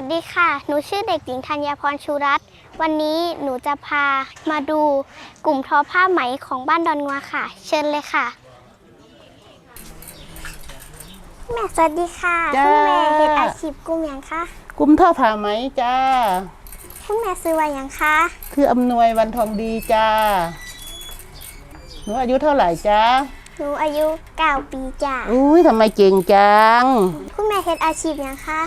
วัสดีค่ะ หนูชื่อเด็กหญิงธัญพรชูรัตน์ วันนี้หนูจะพามาดูกลุ่มทอผ้าไหมของบ้านดอนงัวค่ะ เชิญเลยค่ะ แม่สวัสดีค่ะ จ้า คุณแม่เฮ็ดอาชีพกลุ่มหยังคะ กลุ่มท่อผ้าไหมจ้า คุณแม่ซื้อว่าหยังคะ คืออำนวยวันทองดีจ้า หนูอายุเท่าไหร่จ้าหนูอายุ 9 ปีจ้ะ อุ้ยทำไมเก่งจัง คุณแม่เฮ็ดอาชีพหยังคะ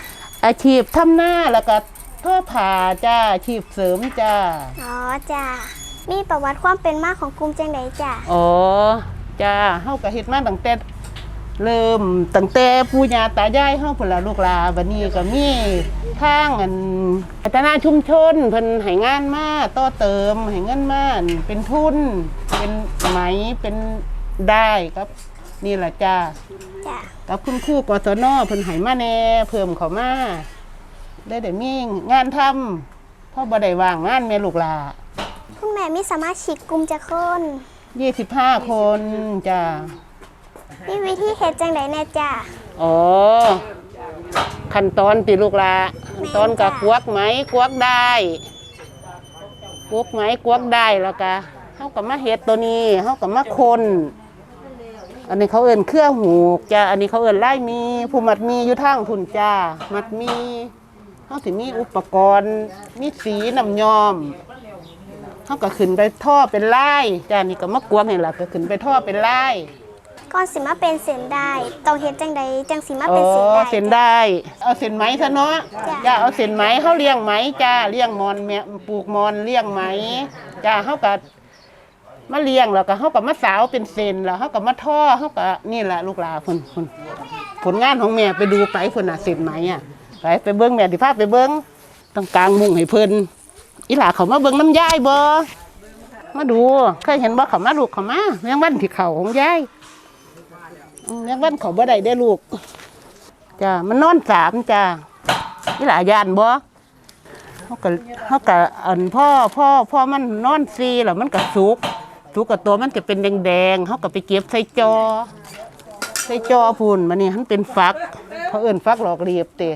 อาชีพทำหน้าแล้วก็ท่อผ้าจ้าอาชีพเสริมจ้า อ๋อจ้ะมีประวัติความเป็นมาของกลุ่มจังไดจ้ะอ๋อจ้าเฮาก็เฮ็ดมาตั้งแต่เริ่มตั้งแต่ปู่ย่าตายายเฮาพุ่นล่ะลูกหลานบัดนี้ก็มีทางอันพัฒนาชุมชนเพิ่นให้งานมาต่อเติมให้เงินมาอันเป็นทุน เป็นไหมเป็นได้ครับ นี่ล่ะจ้าจ้ะกับคุณครูกศนเพิ่นให้มาแหน่เพิ่มเข้ามาได้ได้มีงานทำเพราะบ่ได้ว่างงานแม่ลูกหลาคุณแม่มีสมาชิกกลุ่มจักคน25คนจ้ามีวิธีเฮ็ดจังไดแน่จ้ะอ๋อขั้นตอนติลูกหลาขั้นตอนกับแม่นจ้ะกวกไหมกวกได้กวกไหมกวกได้แล้วก็เฮาก็มาเฮ็ดตัวนี้เฮาก็มาคน อันนี้เขาเอิ้นเครือหูกจ้าอันนี้เขาเอิ้นไล่มีผู้มัดมีอยู่ทางพุ่นจ้ามัดมีเฮาสิมีอุปกรณ์มีสีน้ำยอมเฮาก็ขึ้นไปท่อเป็นลายจ้านี่ก็มากวกนี่ล่ะก็ขึ้นไปท่อเป็นลายก่อนสิมาเป็นเส้นได้ต้องเฮ็ดจังใดจังสิมาอ๋เป็นเส้นอได้เส้นได้ เอาเส้นไหมซะเนาะจ้ะจ้าเอาเส้นไหมเขาเลี้ยงไหมจ้าเลี้ยงมอนแม่ปลูกมอนเลี้ยงไหมจ้าเขาก็ มาเลี้ยงแล้วก็เขาก็มาสาวเป็นเส้นแล้วเขาก็มาท่อเขาก็นี่แหละลูกหลานคนคนผลงานของแม่ไปดูไปคนน่ะเส้นไหมอะไปไปเบิ้งแม่ดิภาพไปเบิ้งต้องกลางมุงให้เพิ่นอีหล่าเขามาเบิ้งน้ำยายบ่มาดูเคยเห็นบ่เขามาลูกเขามาแมงวันที่เขาของยายอืมแมงวันเขาบ่ได้ได้ลูกจ้ามันนอนสามจ้านี่หลายานบ่เขาก็เขาก็อันพ่อพ่อพ่อมันนอนซีแล้วมันก็สุก สุกกับตัวมันจะเป็นแดงๆเขาก็ไปเก็บใส่จอ ใส่จอพุ่นมันนี่มันเป็นฟักเขาเอิ่นฟักหลอกเรียบเตะ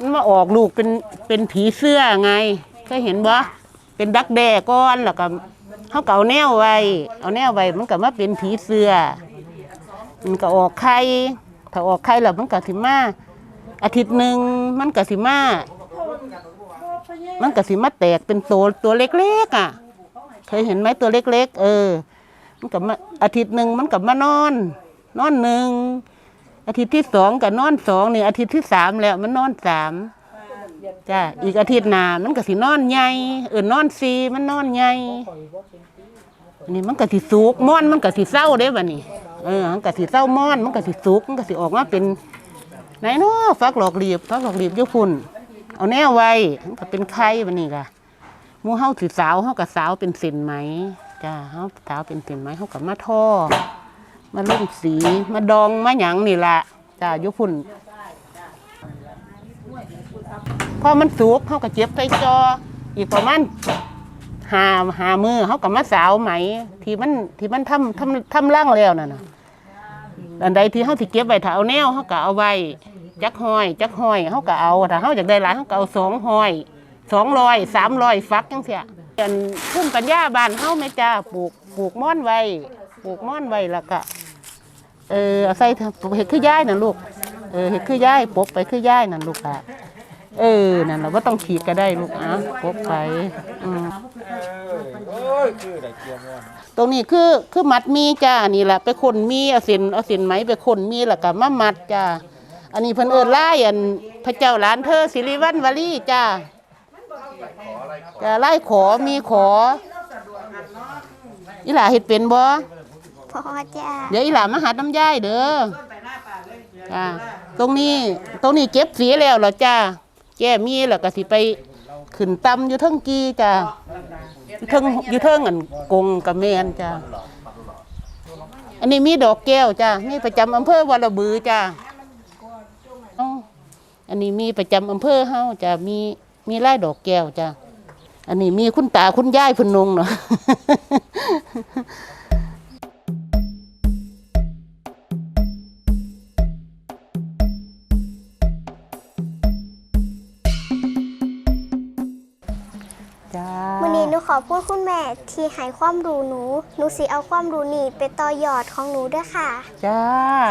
มันมาออกลูกเป็นเป็นผีเสื้อไงเคยเห็นบ่เป็นดักแด้ก้อนแล้วก็เขาเก็เอาแนวไว้ เอาแนวไว้มันก็มาเป็นผีเสื้อมันก็ออกไข่ถ้าออกไข่แล้วมันก็สิมาอาทิตย์หนึ่งมันก็สิมามันก็สิมาแตกเป็นตัวตัวเล็กๆอะ เคยเห็นไหมตัวเล็ก ๆ เออ มันก็มาอาทิตย์หนึ่งมันก็มานอน นอนหนึ่งอาทิตย์ที่สองก็นอนสองนี่อาทิตย์ที่สามแล้วมันนอนสามจ้าอีกอาทิตย์หน้ามันก็สินอนใหญ่เออนอนสีมันนอนใหญ่อันนี่มันก็สิสุกม่อนมันก็สิเศร้าเด้บัดนี้เออมันก็สิเศร้าม่อนมันก็สิสุกมันก็สิออกมาเป็นไหนเนาะฟักหลอกหลีบฟักหลอกหลีบยุพุ่นเอาแนวไว้มันก็เป็นไข่บัดนี้ค่ะ มูเฮาสิสาวเฮาก็สาวเป็นเส้นไหมจ้าเฮาสาวเป็นเส้นไหมเฮาก็มาท่อมาลุ่มสีมาดองมาหยังนี่ละจ้ายุพุ่นพอมันสุกเขาก็เจ็บใส่จอ อีกประมาณหาหามือเขาก็มาสาวไหม ที่มันที่มันทำทำทำร่างแล้วน่ะนะอันใดที่เขาสิเก็บไว้ถ้าเอาแนวเขาก็เอาไว้จักห้อย จักห้อยเขาก็เอาถ้าเขาอยากได้หลายเขาก็เอาสองห้อย สองร้อยสามร้อยฟักจังเสียอันพุ่มปัญญาบานเขาไหม่จ้าปลูกปลูกม่อนไว้ปลูกม่อนไว้แล้วก็เออเอาใส่เห็ดคือย่ายน่ะลูกเออเห็ดคือย่ายปกไปคือย่ายนั่นลูกอะเออนั่นเราว่าต้องขีดก็ได้ลูกอะปกไปอืมตรงนี้คือคือมัดมีจ้านี่แหละไปคนมีเอาเส้นเอาเส้นไหมไปคนมีแล้วก็มามัดจ้าอันนี้เพิ่นเอิ้นไล่อันพระเจ้าหลานเธอสิริวัณวลีจ้า จ้าไล่ขอมีขออีหล่าเฮ็ดเป็นบ่พอจ้ะเดี๋ยวอีหลามาหาน้ำย่ายเด้อจ้าตรงนี้ตรงนี้เก็บสีแล้วเหรอจ้าแก้มีแล้วก็สิไปขึ้นตำอยู่เทิงกีจ้าอยู่เทิงอยู่เทิงอันกงกับแมนจ้าอันนี้มีดอกแก้วจ้านี่ประจำอำเภอวรบือจ้าเอ้าอันนี้มีประจำอำเภอเฮาจ้ามี มีไร่ดอกแก้วจ้ะอันนี้มีคุณตาคุณยายพุ่นนงเนาะวันนีหนูขอพูดคุณแม่ที่ให้ความรู้หนู หนูสิเอาความรู้นี่ไปต่อยอดของหนูด้วยค่ะ จ้า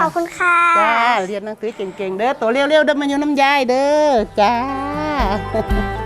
ขอบคุณค่ะ จ้า เรียนหนังสือเก่งๆ เด้อ ตัวเรียวๆเด้อมาอยู่น้ำยายเด้อ จ้า Ciao.